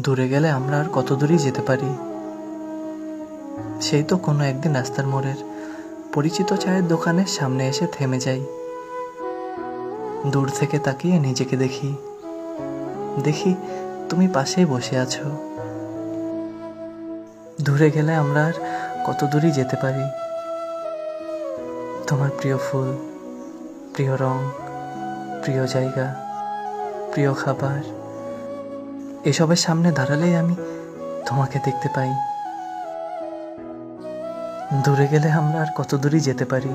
দূরে গেলে আমরা আর কত দূরেই যেতে পারি? সেই তো কোনো একদিন রাস্তার মোড়ের পরিচিত চায়ের দোকানের সামনে এসে থেমে যাই। দূর থেকে তাকিয়ে নিজেকে দেখি। দেখি তুমি পাশেই বসে আছো। দূরে গেলে আমরা আর কত দূরই যেতে পারি? তোমার প্রিয় ফুল, প্রিয় রং, প্রিয় জায়গা, প্রিয় খাবার এসবের সামনে দাঁড়ালেই আমি তোমাকে দেখতে পাই। দূরে গেলে আমরা আর কত দূরই যেতে পারি?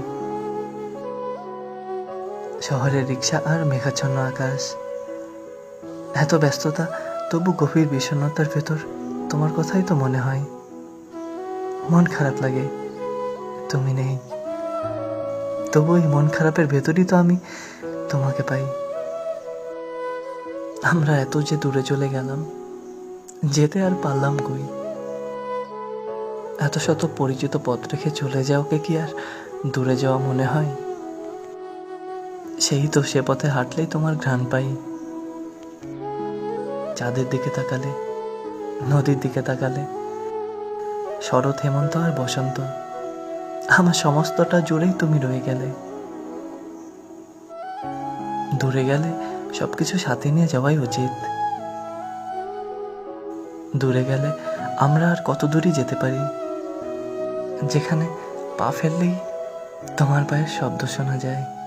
শহরের রিক্সা আর মেঘাচ্ছন্ন আকাশ। এত ব্যস্ততা, তবু গভীর বিষণ্ণতার ভেতর তোমার কথাই তো মনে হয়। মন খারাপ লাগে, তুমি নেই। তবু এই মন খারাপের ভেতরই তো আমি তোমাকে পাই। আমরা এত যে দূরে চলে গেলাম, যেতে আর পারলাম কই? এত শত পরিচিত পথ রেখে চলে যাওকে কি আর দূরে যাওয়া মনে হয়? সেই তো সে পথে হাঁটলেই তোমার ঘ্রাণ পাই। চাঁদের দিকে তাকালে, নদীর দিকে তাকালে, শরৎ, হেমন্ত আর বসন্ত, আমার সমস্তটা জুড়েই তুমি রয়ে গেলে। দূরে গেলে সবকিছু সাথে নিয়ে যাওয়াই উচিত। দূরে গেলে আমরা আর কত দূরই যেতে পারি? যেখানে পা ফেললেই তোমার পায়ের শব্দ শোনা যায়।